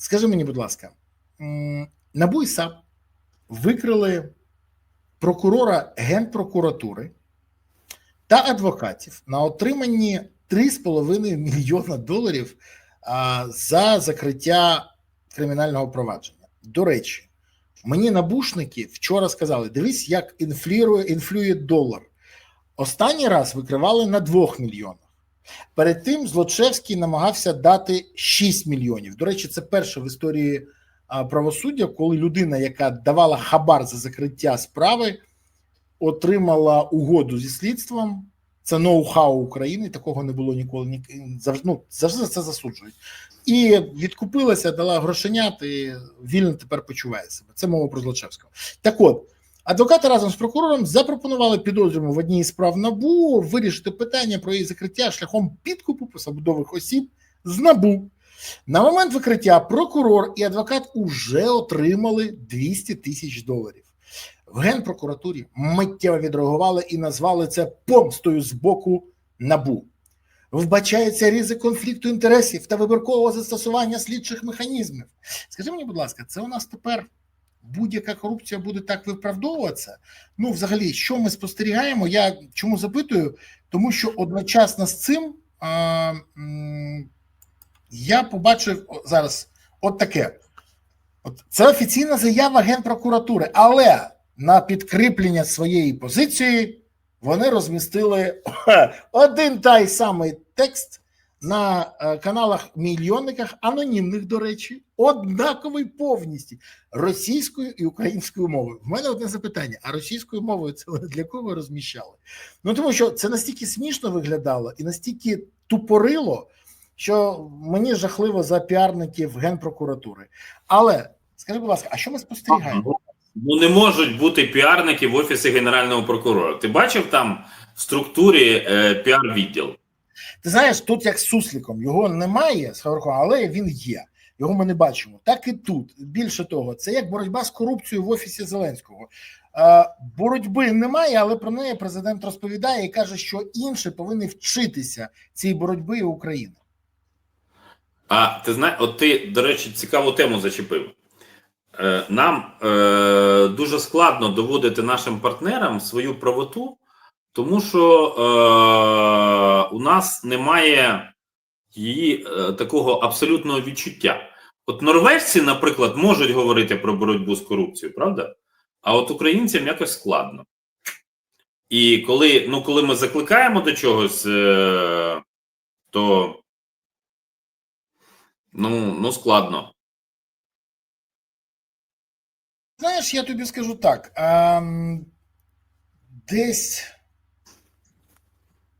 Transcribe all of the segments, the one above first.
Скажи мені, будь ласка, НАБУ і САП викрили прокурора Генпрокуратури та адвокатів на отриманні 3,5 мільйона доларів за закриття кримінального провадження. До речі, мені набушники вчора сказали: дивись, як інфлює, інфлює долар. Останній раз викривали на 2 мільйонах. Перед тим Злочевський намагався дати 6 мільйонів. До речі, це перше в історії правосуддя, коли людина, яка давала хабар за закриття справи, отримала угоду зі слідством. Це ноу-хау України, такого не було ніколи. Ні, завжди, ну, завжди це засуджують. І відкупилася, дала грошенят, і вільно тепер почуває себе. Це мова про Злочевського. Так от, адвокати разом з прокурором запропонували підозрюваному в одній із справ НАБУ вирішити питання про її закриття шляхом підкупу посадових осіб з НАБУ. На момент викриття прокурор і адвокат уже отримали 200 тисяч доларів. В генпрокуратурі миттєво відреагували і назвали це помстою з боку набу. Вбачається ризик конфлікту інтересів та вибіркового застосування слідчих механізмів. Скажи мені, будь ласка, це у нас тепер будь-яка корупція буде так виправдовуватися? Ну, взагалі, що ми спостерігаємо? Я чому запитую? Тому що одночасно з цим а, я побачив зараз от таке. Це офіційна заява Генпрокуратури, але на підкріплення своєї позиції вони розмістили один та й самий текст на е, каналах мільйонниках, анонімних, до речі, однаковий повністю російською і українською мовою. В мене одне запитання: а російською мовою це для кого розміщали? Ну тому що це настільки смішно виглядало і настільки тупорило, що мені жахливо за піарників генпрокуратури. Але скажи, будь ласка, а що ми спостерігаємо? Ну не можуть бути піарники в офісі генерального прокурора. Ти бачив там в структурі е, піар-відділ? Ти знаєш, тут як з сусликом його немає з Хаверком, але він є. Його ми не бачимо. Так і тут. Більше того, це як боротьба з корупцією в офісі Зеленського. Е, боротьби немає, але про неї президент розповідає і каже, що інші повинні вчитися цій боротьби України. А ти знаєш, от ти, до речі, цікаву тему зачепив. Е, Нам е, дуже складно доводити нашим партнерам свою правоту, тому що е, у нас немає її е, такого абсолютного відчуття. От норвежці, наприклад, можуть говорити про боротьбу з корупцією, правда? А от українцям якось складно. І коли ну, коли ми закликаємо до чогось, е, то ну, ну складно. Знаєш, я тобі скажу так. ем, Десь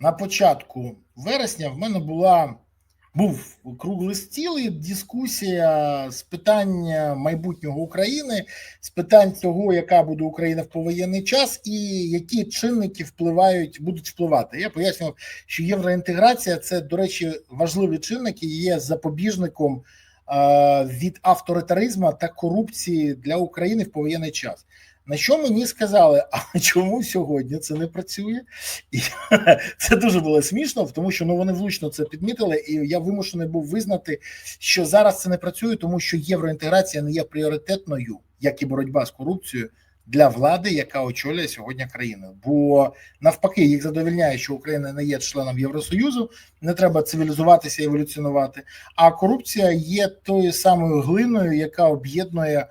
на початку вересня в мене була був круглий стіл і дискусія з питання майбутнього України, з питань того, яка буде Україна в повоєнний час, і які чинники впливають, будуть впливати. Я пояснював, що євроінтеграція це, до речі, важливі чинники, є запобіжником е, від авторитаризму та корупції для України в повоєнний час. На що мені сказали, а чому сьогодні це не працює? І це дуже було смішно, тому що ну вони влучно це підмітили, і я вимушений був визнати, що зараз це не працює, тому що євроінтеграція не є пріоритетною, як і боротьба з корупцією для влади, яка очолює сьогодні країну. Бо навпаки, їх задовільняє, що Україна не є членом Євросоюзу, не треба цивілізуватися і еволюціонувати. А корупція є тою самою глиною, яка об'єднує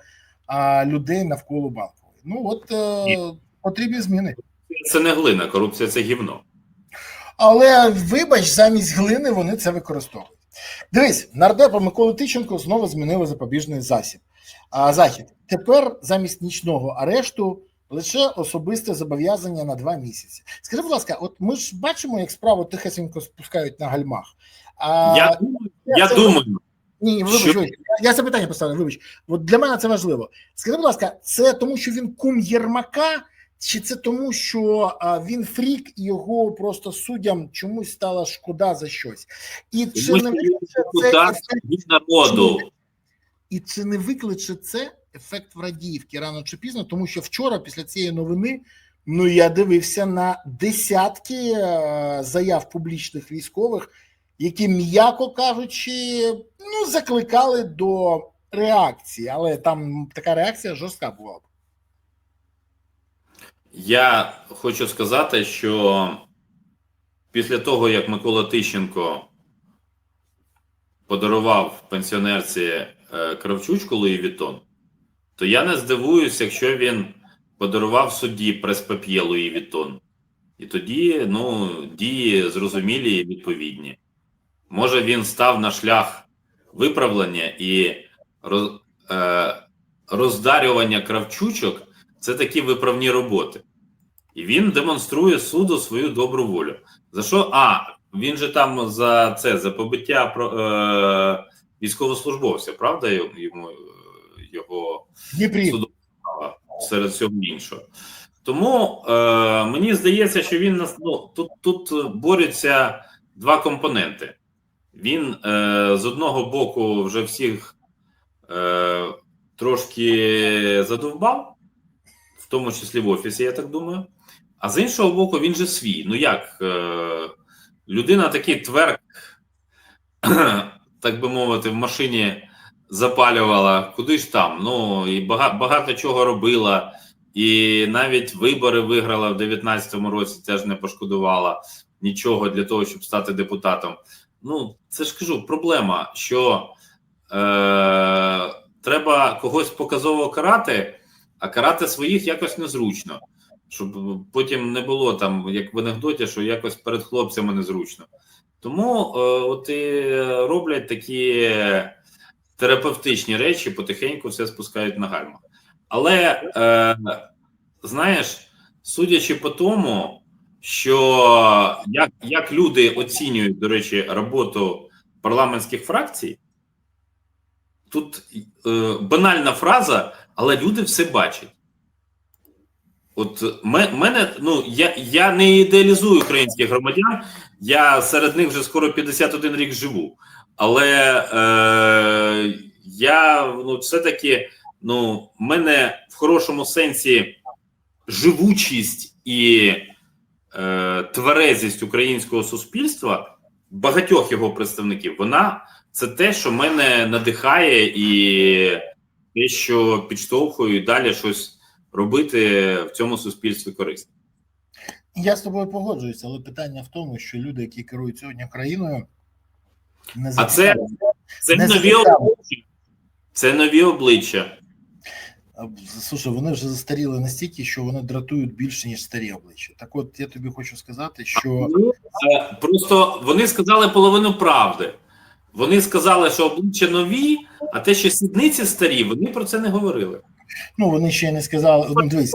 людей навколо банку. Ну от е, потрібні зміни. Це не глина, корупція це гівно. Але вибач, замість глини вони це використовують. Дивись, нардепа Миколи Тиченко знову змінили запобіжний засіб. А захід тепер замість нічного арешту лише особисте зобов'язання на два місяці. Скажи, будь ласка, от ми ж бачимо, як справу тихесенько спускають на гальмах. А, Я, я думаю, Ні, вибач, Що? вибач. Я, це питання поставлю, вибач. От для мене це важливо. Скажи, будь ласка, це тому, що він кум Єрмака, чи це тому, що він фрік і його просто суддям чомусь стала шкода за щось? І чи не викличе це ефект, від народу. і чи не викличе це ефект Врадіївки рано чи пізно? Тому що вчора, після цієї новини, ну я дивився на десятки е, заяв публічних військових, які, м'яко кажучи, ну, закликали до реакції, але там така реакція жорстка була. б. Я хочу сказати, що після того, як Микола Тищенко подарував пенсіонерці е, кравчучку Луї Вітон, то я не здивуюся, якщо він подарував судді прес-пап'є Луї Вітон. І тоді ну, дії зрозумілі і відповідні. Може, він став на шлях виправлення і роз, е, роздарювання кравчучок це такі виправні роботи. І він демонструє суду свою добру волю. За що? А, він же там за це, за побиття про, е, військовослужбовця, правда? Йому е, його суду серед всього іншого. Тому е, мені здається, що він нас ну, тут, тут борються два компоненти. Він е, з одного боку вже всіх е, трошки задовбав, в тому числі в офісі, я так думаю. А з іншого боку, він же свій. Ну як? Е, людина такий тверк, так би мовити, в машині запалювала, куди ж там? Ну і багато, багато чого робила, і навіть вибори виграла в 19-му році, теж не пошкодувала нічого для того, щоб стати депутатом. Ну, це ж кажу, проблема, що е, треба когось показово карати, а карати своїх якось незручно. Щоб потім не було там, як в анекдоті, що якось перед хлопцями незручно. Тому е, от і роблять такі терапевтичні речі, потихеньку все спускають на гальмах. Але е, знаєш, судячи по тому, що як, як люди оцінюють, до речі, роботу парламентських фракцій, тут е, банальна фраза, але люди все бачать. От ме- мене, ну я, я не ідеалізую українських громадян, я серед них вже скоро 51 рік живу. Але е, я ну, все-таки ну, в мене в хорошому сенсі живучість і е, тверезість українського суспільства, багатьох його представників, вона це те, що мене надихає, і те, що підштовхує далі щось робити в цьому суспільстві корисно. Я з тобою погоджуюся, але питання в тому, що люди, які керують сьогодні країною, не А це, це Не нові обличчя. Це нові обличчя. Слушай, вони вже застаріли настільки, що вони дратують більше, ніж старі обличчя. Так от я тобі хочу сказати, що Просто вони сказали половину правди. Вони сказали, що обличчя нові, а те, що сідниці старі, вони про це не говорили. ну вони ще не сказали. Ну, дивись,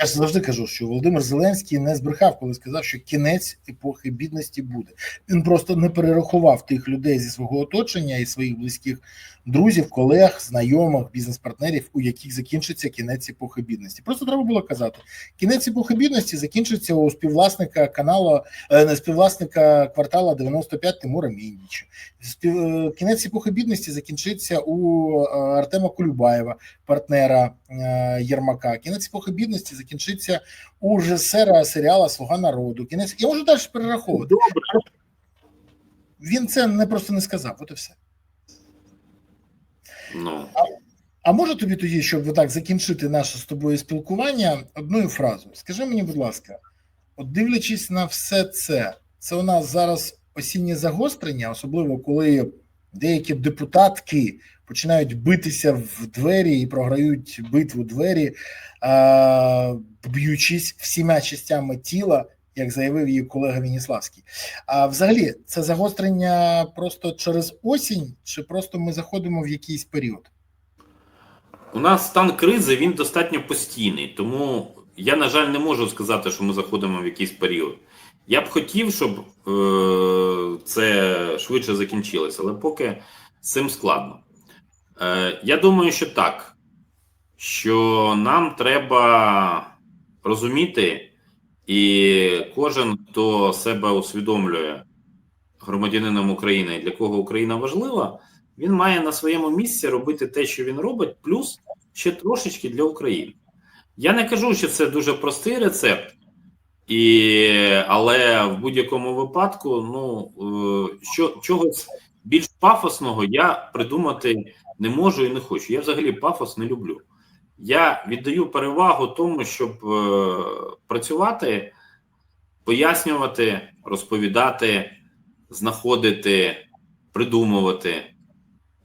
я ж завжди кажу, що Володимир Зеленський не збрехав, коли сказав, що кінець епохи бідності буде. Він просто не перерахував тих людей зі свого оточення і своїх близьких друзів, колег, знайомих, бізнес-партнерів, у яких закінчиться кінець епохи бідності. Просто треба було казати: кінець епохи бідності закінчиться у співвласника каналу, е, не співвласника квартала 95 Тимура Міндіча. Спів... е, Кінець епохи бідності закінчиться у е, Артема Кулюбаєва, партнера Єрмака. Кінець епохи бідності закінчиться у режисера серіала Слуга народу. Кінець я можу далі перераховувати. Добре. Він це не просто не сказав. От і все. Ну, А може тобі тоді, щоб так закінчити наше з тобою спілкування, одною фразою? Скажи мені, будь ласка, от дивлячись на все це, це у нас зараз осіннє загострення, особливо коли деякі депутатки починають битися в двері і програють битву двері, а, б'ючись всіма частями тіла, як заявив її колега Веніславський. А взагалі, це загострення просто через осінь, чи просто ми заходимо в якийсь період? у нас стан кризи він достатньо постійний, тому я, на жаль, не можу сказати, що ми заходимо в якийсь період. Я б хотів, щоб е, це швидше закінчилося, але поки з цим складно. Е, я думаю, що так, що нам треба розуміти, і кожен, хто себе усвідомлює громадянином України, і для кого Україна важлива, він має на своєму місці робити те, що він робить, плюс ще трошечки для України. Я не кажу, що це дуже простий рецепт, І, але в будь-якому випадку, ну е, що чогось більш пафосного я придумати не можу і не хочу. Я взагалі пафос не люблю. Я віддаю перевагу тому, щоб е, працювати, пояснювати, розповідати, знаходити, придумувати.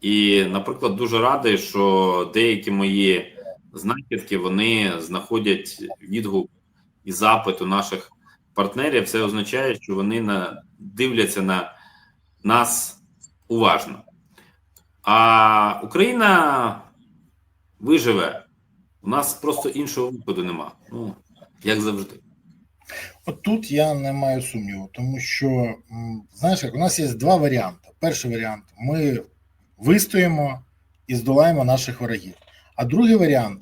І, наприклад, дуже радий, що деякі мої знахідки вони знаходять відгук і запит у наших партнерів. Це означає, що вони на, дивляться на нас уважно. А Україна виживе. У нас просто іншого виходу нема. Ну, як завжди. От тут я не маю сумніву, тому що знаєш, як у нас є два варіанти. Перший варіант ми вистоїмо і здолаємо наших ворогів. А другий варіант,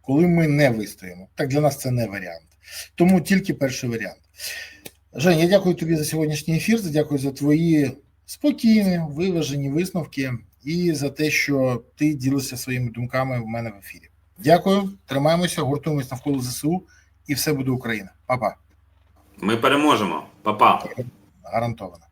коли ми не вистоїмо. Так для нас це не варіант. Тому тільки перший варіант. Жень, я дякую тобі за сьогоднішній ефір. Дякую за твої спокійні, виважені висновки і за те, що ти ділишся своїми думками в мене в ефірі. Дякую, тримаємося, гуртуємось навколо ЗСУ, і все буде Україна. Па-па. Ми переможемо. Па-па. Гарантовано.